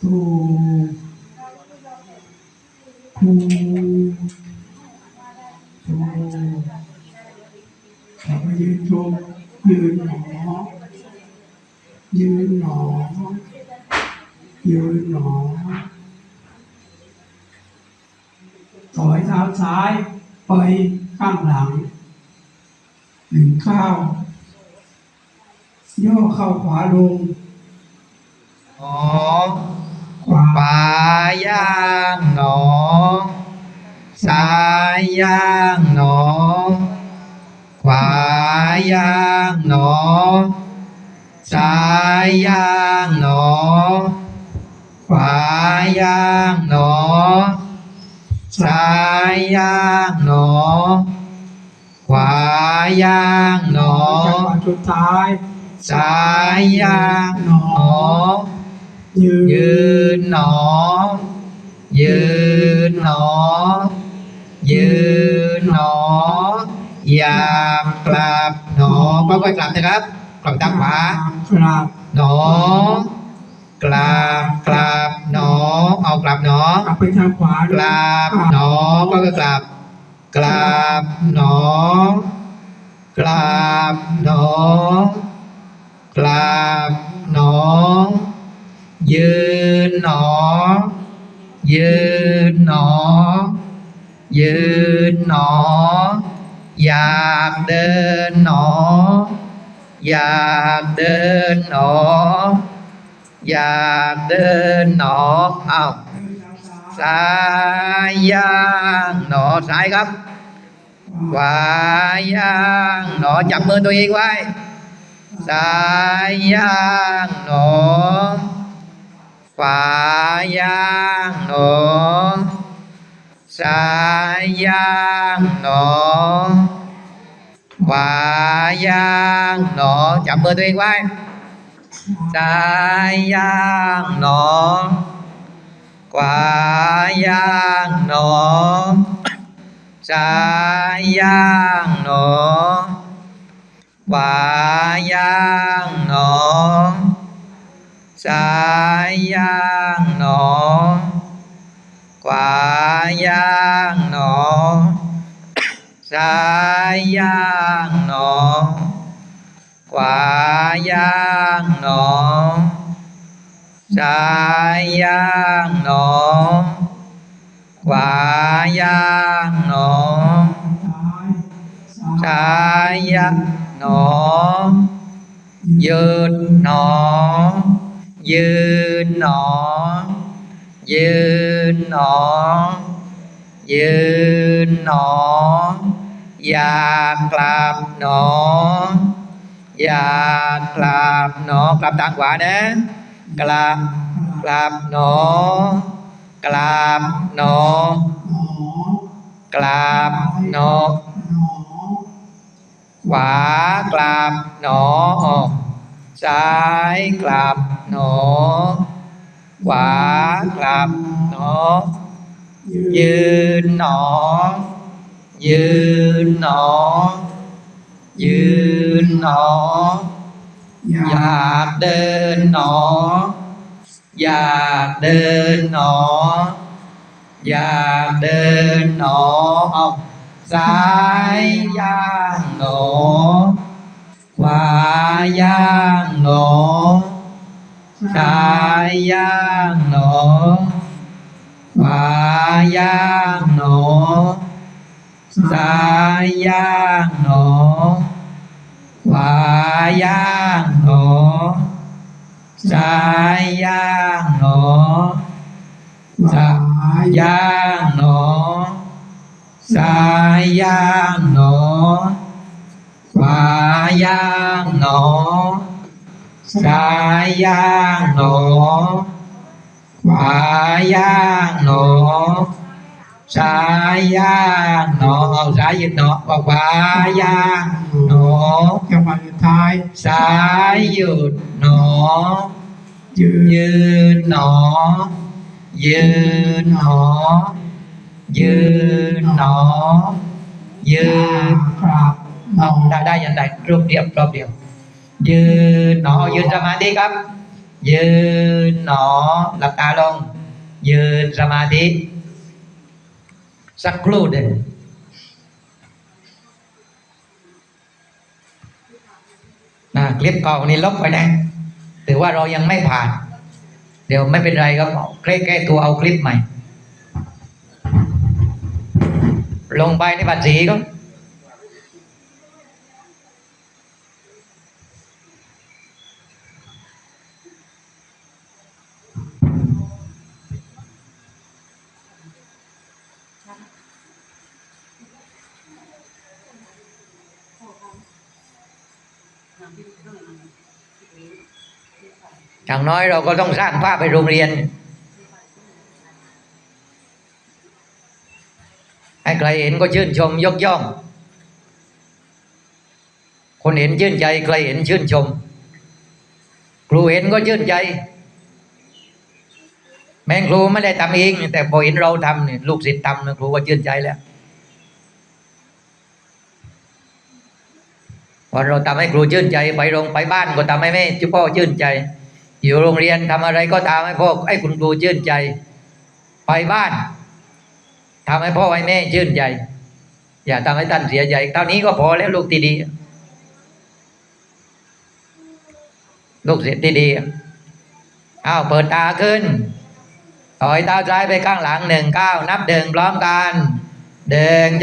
ถูครูครูขอมายืนชมยืนหนอยืนหนอยืนหนอถอยเท้าซ้ายไปข้างหลังหนึ่งข้าว ย่อเข้าขวาลงหนอขวาปลาย่างหนอ ซ้ายย่างหนอ ขวาย่างหนอ ซ้ายย่างหนอ ขวาย่างหนอ ซ้ายย่างหนอ ขวาย่างหนอจังหวะสุดท้าย ซ้ายย่างหนอยืนยืนหนอ ยืนหนอ ยืนหนอ อย่ากลับหนอก็ค่อยๆกลับนะครับกลับทางขวากราบหนอกลับกลับหนอ เอากลับหนอกลับไปทางขวากลับหนอก็คือกลับกลับหนอกลับหนอ กลับหนอ ยืนหนอ ยืนหนอ ยืนหนอ อยากเดินหนอ อยากเดินหนอ อยากเดินหนออ้าวซ้ายย่างหนอซ้ายครับขวาย่างหนอจับมือตัวเองไว้ ซ้ายย่างหนอขวาย่างหนอซ้ายย่างห นอขวาย่างหนอจับมือตัวเองไว้ซ้ายย่างห นอขวาย่างหนอซ้ายย่างหนอขวาย่างหนอซ้ายย่างหนอขวาย่างหนอซ้ายย่างหนอขวาย่างหนอซ้ายย่างหนอขวาย่างหนอซ้ายซ้ายย่างหนอ ยืนหนอ ยืนหนอ ยืนหนอ ยืนหนอ อยากกลับหนอ อยากกลับหนอกลับทางขวานะ กลับกลับหนอกลับหนอหนอกลับหนอหนอ ขวากลับหนอซ้ายกลับหนอ ขวากลับหนอ ยืนหนอ ยืนหนอ ยืนหนอ อยากเดินหนอ อยากเดินหนอ อยากเดินหนอเอ้ายย่างหนอข วาย่างหนอซ้ายย่างหนอขวาย่างห นอซ้ายย่างหนอขวาย่างหนอซ้ายย่างหนอซ้ายย่างหนอซ้า ยืนหนอ ยืนยืนหนอยืนหนอยืนหนอยืนกราบเอาอได้ได้ยันได้รูปเดียวรอบเดียว ยืนหนอยืนสมาธิครับ ยืนหนอหลับตาลง ยืนสมาธิ สักครู่เดียวนะคลิปเก่านี่ลบไปนะถือว่าเรายังไม่ผ่าน เดี๋ยวไม่เป็นไรครับแก้แก้ตัวเอาคลิปใหม่ ลงไปในบัตรสีก็อย่างน้อยเราก็ต้องสร้างภาพไปโรงเรียน ให้ใครเห็นก็ชื่นชมยกย่อง คนเห็นชื่นใจ ใครเห็นชื่นชม ครูเห็นก็ชื่นใจ แม่งครูไม่ได้ทำเอง แต่พอเห็นเราทำเนี่ยลูกศิษย์ทำเนี่ยครูก็ชื่นใจแล้วพอเราทำให้ครูชื่นใจไปโรงไปบ้านก็ทำให้แม่พ่อชื่นใจ อยู่โรงเรียนทำอะไรก็ตามให้พ่อให้คุณครูชื่นใจ ไปบ้าน ทำให้พ่อให้แม่ชื่นใจ อย่าทำให้ท่านเสียใจเท่านี้ก็พอแล้วลูกที่ดีลูกเสียที่ดีอ้าวเปิดตาขึ้นถอยเท้าซ้ายไปข้างหลังหนึ่งเก้านับเดิงพร้อมกันเดิงจะ